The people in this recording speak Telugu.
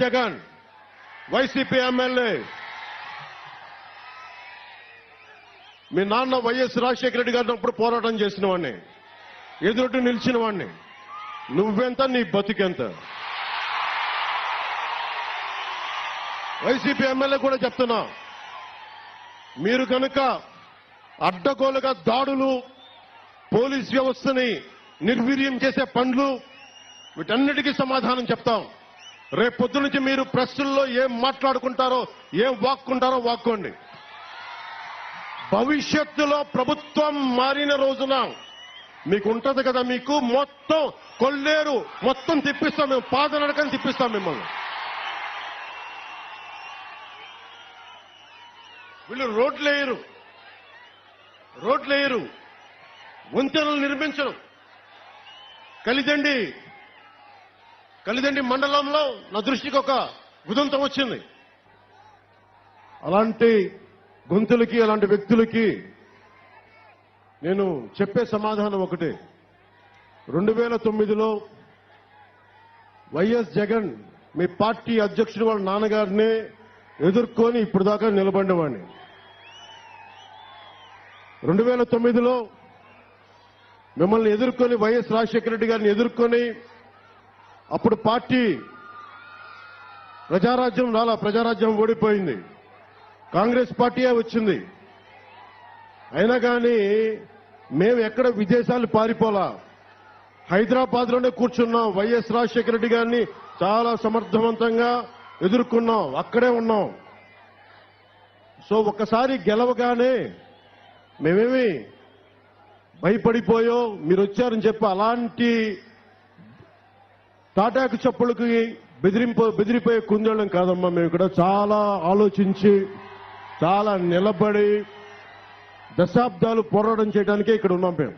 Jagan YCP MLA. మీ నాన్న వైఎస్ రాజశేఖర రెడ్డి గారిని అప్పుడు పోరాటం చేసిన వాడిని ఎదురుటి నిలిచిన వాడిని నువ్వెంత నీ బతికెంత? వైసీపీ ఎమ్మెల్యే కూడా చెప్తున్నా మీరు కనుక అడ్డగోలుగా దాడులు పోలీస్ వ్యవస్థని నిర్వీర్యం చేసే పనులు వీటన్నిటికీ సమాధానం చెప్తాం. రేపు నుంచి మీరు ప్రశ్నల్లో ఏం మాట్లాడుకుంటారో ఏం వాక్కుంటారో వాక్కోండి. భవిష్యత్తులో ప్రభుత్వం మారిన రోజున మీకు ఉంటది కదా మీకు మొత్తం కొల్లేరు మొత్తం తిప్పిస్తాం మేము పాదనడకని తిప్పిస్తాం మిమ్మల్ని. వీళ్ళు రోడ్లు వేయరు. రోడ్లు వేయరు. వంతెనలు నిర్మించరు. కలిదండి కలిదండి మండలంలో నా దృష్టికి ఒక గుదంతం వచ్చింది. అలాంటి గొంతులకి అలాంటి వ్యక్తులకి నేను చెప్పే సమాధానం ఒకటే. రెండు వేల తొమ్మిదిలో వైఎస్ జగన్ మీ పార్టీ అధ్యక్షుడు వాళ్ళ నాన్నగారిని ఎదుర్కొని ఇప్పుడు దాకా నిలబడినవాడిని. రెండు వేల తొమ్మిదిలో మిమ్మల్ని ఎదుర్కొని వైఎస్ రాజశేఖర రెడ్డి గారిని ఎదుర్కొని అప్పుడు పార్టీ ప్రజారాజ్యం రాలా ప్రజారాజ్యం ఓడిపోయింది. కాంగ్రెస్ పార్టీయే వచ్చింది. అయినా కానీ మేము ఎక్కడ విదేశాలు పారిపోలా? హైదరాబాద్లోనే కూర్చున్నాం. వైఎస్ రాజశేఖర రెడ్డి గారిని చాలా సమర్థవంతంగా ఎదుర్కొన్నాం. అక్కడే ఉన్నాం. సో ఒక్కసారి గెలవగానే మేమేమి భయపడిపోయో మీరు వచ్చారని చెప్పి అలాంటి తాటాకు చప్పులకి బెదిరింపో బెదిరిపోయే కుందేళ్ళం కాదమ్మా. మేము ఇక్కడ చాలా ఆలోచించి చాలా నిలబడి దశాబ్దాలు పోరాటం చేయడానికే ఇక్కడ ఉన్నాం మేము.